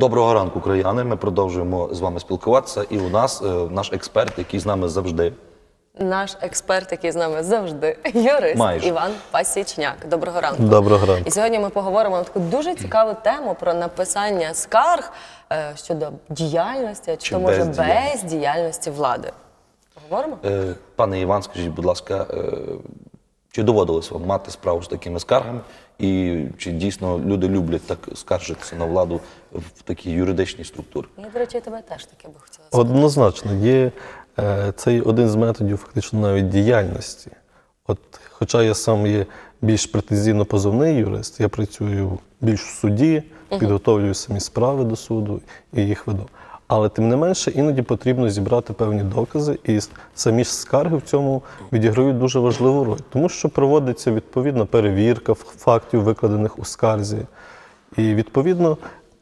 Доброго ранку, краяни. Ми продовжуємо з вами спілкуватися. І у нас е, наш експерт, який з нами завжди. Наш експерт, який з нами завжди, юрист Майже. Іван Пасічняк. Доброго ранку. Доброго ранку. І сьогодні ми поговоримо на таку дуже цікаву тему про написання скарг е, щодо діяльності, чи, Чи то може бездіяльності. бездіяльності влади. Поговоримо? Е, Пане Іван, скажіть, будь ласка, е, чи доводилось вам мати справу з такими скаргами? І чи дійсно люди люблять так скаржитися на владу в такій юридичній структурі? Я, до речі, тебе теж таке би хотіла сказати. Однозначно, є е, це один з методів фактично навіть діяльності. От, хоча я сам є більш претензійно позовний юрист, я працюю більш в суді, підготовлюю самі справи до суду і їх веду. Але тим не менше, іноді потрібно зібрати певні докази, і самі ж скарги в цьому відіграють дуже важливу роль, тому що проводиться відповідна перевірка фактів, викладених у скарзі. І відповідно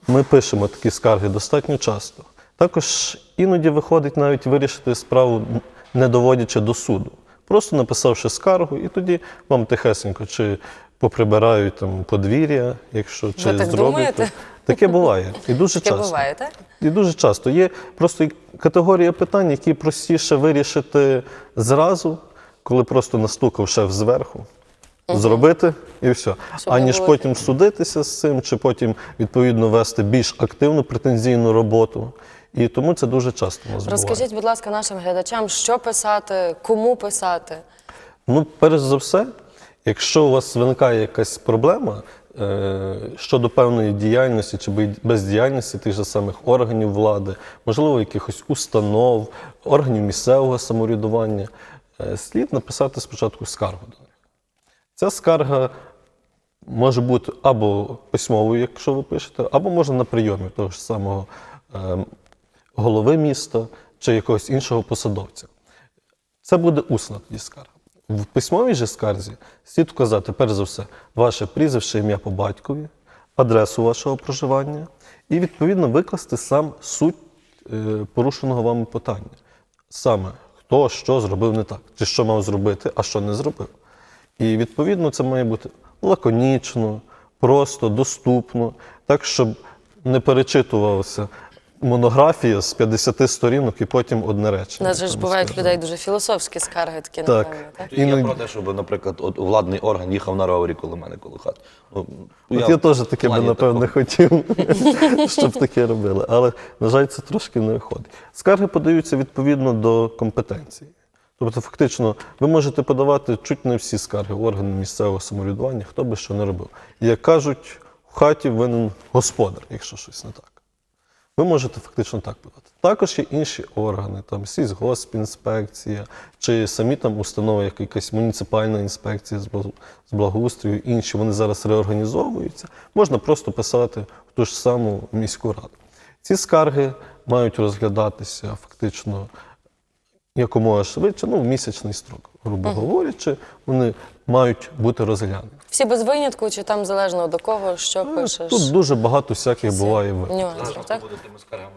ми пишемо такі скарги достатньо часто. Також іноді виходить навіть вирішити справу, не доводячи до суду, просто написавши скаргу, і тоді вам тихесенько чи поприбирають там подвір'я, якщо чи так зроблять. думаєте? Таке буває. І дуже Таке часто. буває, так? І дуже часто є просто категорія питань, які простіше вирішити зразу, коли просто настукав шеф зверху. Зробити і все. Щоб Аніж потім судитися з цим, чи потім відповідно вести більш активну претензійну роботу. І тому це дуже часто у нас буває. Розкажіть, будь ласка, нашим глядачам, що писати, кому писати. Ну, перш за все, якщо у вас виникає якась проблема щодо певної діяльності чи бездіяльності тих же самих органів влади, можливо, якихось установ, органів місцевого самоврядування, е, слід написати спочатку скаргу до них. Ця скарга може бути або письмовою, якщо ви пишете, або можна на прийомі того ж самого е, голови міста чи якогось іншого посадовця. Це буде усна тоді скарга. В письмовій же скарзі слід вказати, перш за все, ваше прізвище, ім'я по батькові, адресу вашого проживання і, відповідно, викласти сам суть е, порушеного вами питання. Саме хто що зробив не так, чи що мав зробити, а що не зробив. І відповідно це має бути лаконічно, просто, доступно, так, щоб не перечитувалася монографія з 50 сторінок і потім одне У речення. нас же ж бувають людей дуже філософські скарги, такі, Так. напевно, так? Я Іноді- про те, щоб, наприклад, от владний орган їхав на ровері коло мене, коло хати. Ну, От я, теж таке би, плані напевне, такого. хотів, щоб таке робили. Але, на жаль, це трошки не виходить. Скарги подаються відповідно до компетенції. Тобто, фактично, ви можете подавати чуть не всі скарги в органи місцевого самоврядування, хто би що не робив. І, як кажуть, в хаті винен господар, якщо щось не так. Ви можете фактично так подати. Також є інші органи, там сільгоспінспекція, чи самі там установи, як якась муніципальна інспекція з благоустрою, інші, вони зараз реорганізовуються. Можна просто писати в ту ж саму міську раду. Ці скарги мають розглядатися фактично якомога швидше, ну, в місячний строк, грубо говорячи, вони мають бути розглянені. Всі без винятку, чи там залежно до кого, що пишеш? Е, Тут дуже багато всяких буває випадків. Нюансів, так?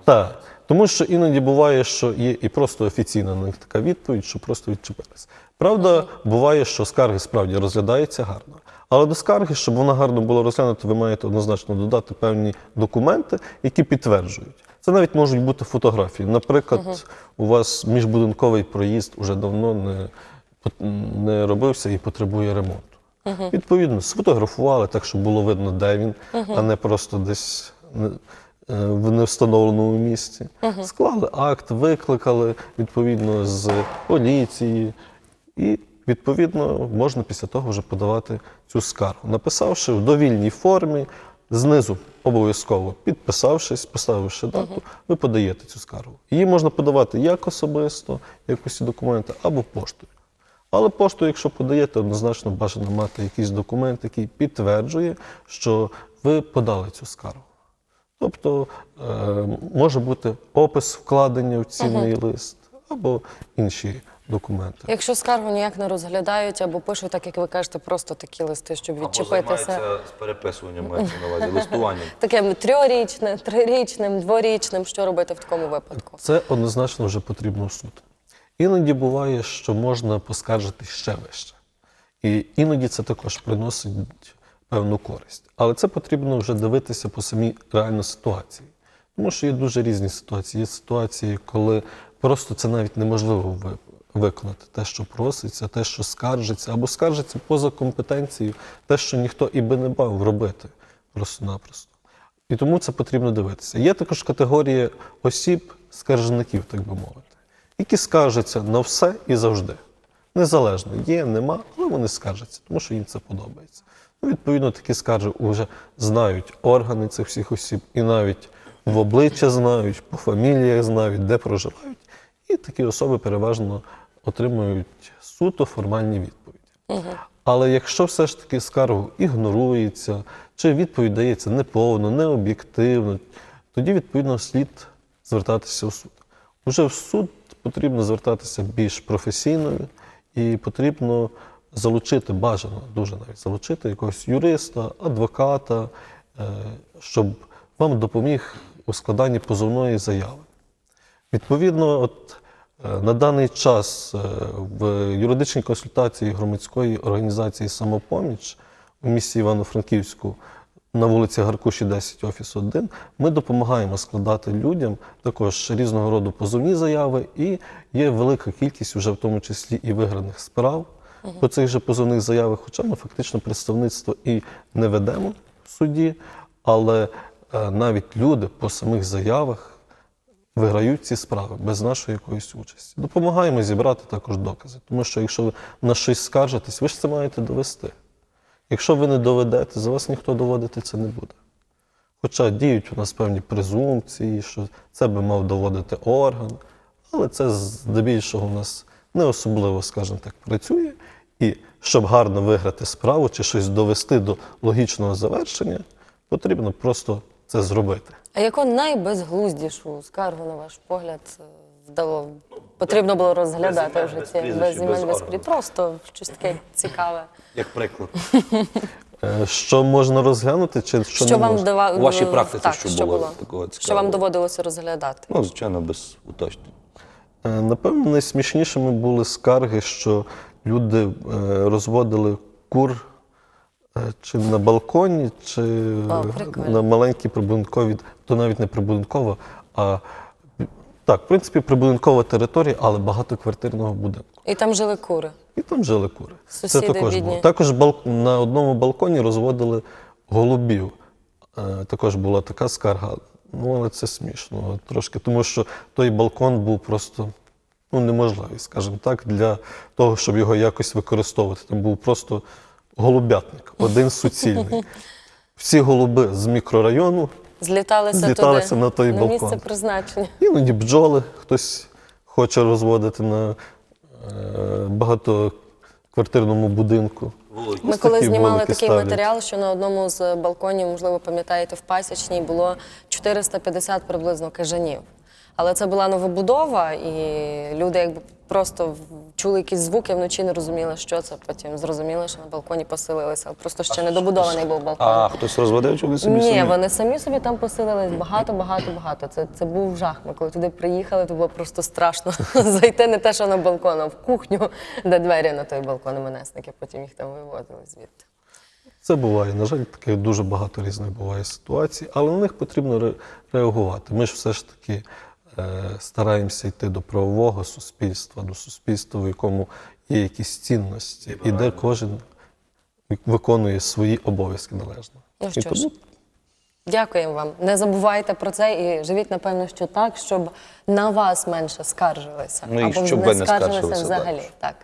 Так, тому що іноді буває, що є і просто офіційна на них така відповідь, що просто відчепилися. Правда, буває, що скарги справді розглядаються гарно. Але до скарги, щоб вона гарно була розглянута, ви маєте однозначно додати певні документи, які підтверджують. Це навіть можуть бути фотографії. Наприклад, у вас міжбудинковий проїзд уже давно не, не робився і потребує ремонту. Відповідно, сфотографували так, щоб було видно, де він, а не просто десь е, в невстановленому місці. Склали акт, викликали відповідно з поліції, і відповідно можна після того вже подавати цю скаргу, написавши в довільній формі. Знизу обов'язково підписавшись, поставивши дату, ви подаєте цю скаргу. Її можна подавати як особисто, як усі документи, або поштою. Але пошту, якщо подаєте, однозначно бажано мати якийсь документ, який підтверджує, що ви подали цю скаргу. Тобто е, може бути опис вкладення в цінний лист або інші документи. Якщо скаргу ніяк не розглядають або пишуть, так як ви кажете, просто такі листи, щоб відчепитися. з переписуванням мається на увазі, листуванням. Таким трьохрічним, трирічним, дворічним, що робити в такому випадку? Це однозначно вже потрібно в суд. Іноді буває, що можна поскаржити ще вище. І іноді це також приносить певну користь. Але це потрібно вже дивитися по самій реальній ситуації. Тому що є дуже різні ситуації. Є ситуації, коли просто це навіть неможливо ви- виконати. Те, що проситься, те, що скаржиться, або скаржиться поза компетенцією, те, що ніхто і би не бав робити просто-напросто. І тому це потрібно дивитися. Є також категорія осіб, скаржників, так би мовити, які скаржаться на все і завжди. Незалежно, є, нема, але вони скаржаться, тому що їм це подобається. Ну, відповідно, такі скарги вже знають органи цих всіх осіб, і навіть в обличчя знають, по фаміліях знають, де проживають. І такі особи переважно отримують суто формальні відповіді. Але якщо все ж таки скаргу ігнорується, чи відповідь дається неповно, необ'єктивно, тоді відповідно слід звертатися в суд. Уже в суд потрібно звертатися більш професійно і потрібно залучити бажано, дуже навіть залучити якогось юриста, адвоката, е, щоб вам допоміг у складанні позовної заяви. Відповідно, от е, на даний час е, в юридичній консультації громадської організації Самопоміч у місті Івано-Франківську на вулиці Гаркуші 10, офіс 1, ми допомагаємо складати людям також різного роду позовні заяви, і є велика кількість, вже в тому числі і виграних справ по цих же позовних заявах, хоча ми фактично представництво і не ведемо в суді, але е, навіть люди по самих заявах виграють ці справи без нашої якоїсь участі. Допомагаємо зібрати також докази. Тому що якщо ви на щось скаржитесь, ви ж це маєте довести. Якщо ви не доведете, за вас ніхто доводити це не буде. Хоча діють у нас певні презумпції, що це би мав доводити орган, але це здебільшого у нас не особливо, скажімо так, працює. І щоб гарно виграти справу чи щось довести до логічного завершення, потрібно просто це зробити. А яку найбезглуздішу скаргу, на ваш погляд, вдало потрібно було розглядати Без в імен, житті? без Без імен, без без органу. прід. Просто щось таке цікаве. Як приклад. Е, Що можна розглянути, чи що, Що, не вам можна? дава... У вашій практиці так, що було такого Що цікавого? вам доводилося розглядати? Ну, звичайно, без уточнень. Е, Напевно, найсмішнішими були скарги, що люди е, розводили кур е, чи на балконі, чи О, прикольно. на маленькій прибудинковій, то навіть не прибудинкова, а так, в принципі, прибудинкова територія, але багатоквартирного будинку. І там жили кури. І там жили кури. Сусіди Це також бідні. було. Також на одному балконі розводили голубів. Е, також була така скарга. Ну, але це смішно трошки, тому що той балкон був просто ну, неможливий, скажімо так, для того, щоб його якось використовувати. Там був просто голубятник, один суцільний. Всі голуби з мікрорайону, Зліталися, Зліталися туди, на той балкон. місце призначення. іноді бджоли хтось хоче розводити на е, багатоквартирному будинку. Ми Ось коли такі знімали такий ставлять. матеріал, що на одному з балконів, можливо, пам'ятаєте, в Пасічній було 450 приблизно кажанів. Але це була новобудова, і люди якби просто чули якісь звуки вночі, не розуміли, що це. Потім зрозуміли, що на балконі поселилися. Просто ще не добудований був балкон. А хтось розводив чи вони собі Ні, самі? вони самі собі там поселились багато, багато, багато. Це, це був жах. Ми коли туди приїхали, то було просто страшно зайти не те, що на балкон, а в кухню, де двері на той балкон, менесники потім їх там вивозили звідти. Це буває. На жаль, таке дуже багато різних буває ситуацій, але на них потрібно ре- реагувати. Ми ж все ж таки стараємося йти до правового суспільства, до суспільства, в якому є якісь цінності, і де кожен виконує свої обов'язки належно. Ну що ж, Дякуємо вам. Не забувайте про це і живіть, напевно, що так, щоб на вас менше скаржилися. Ну, і або щоб не скаржилися, не скаржилися взагалі. Так.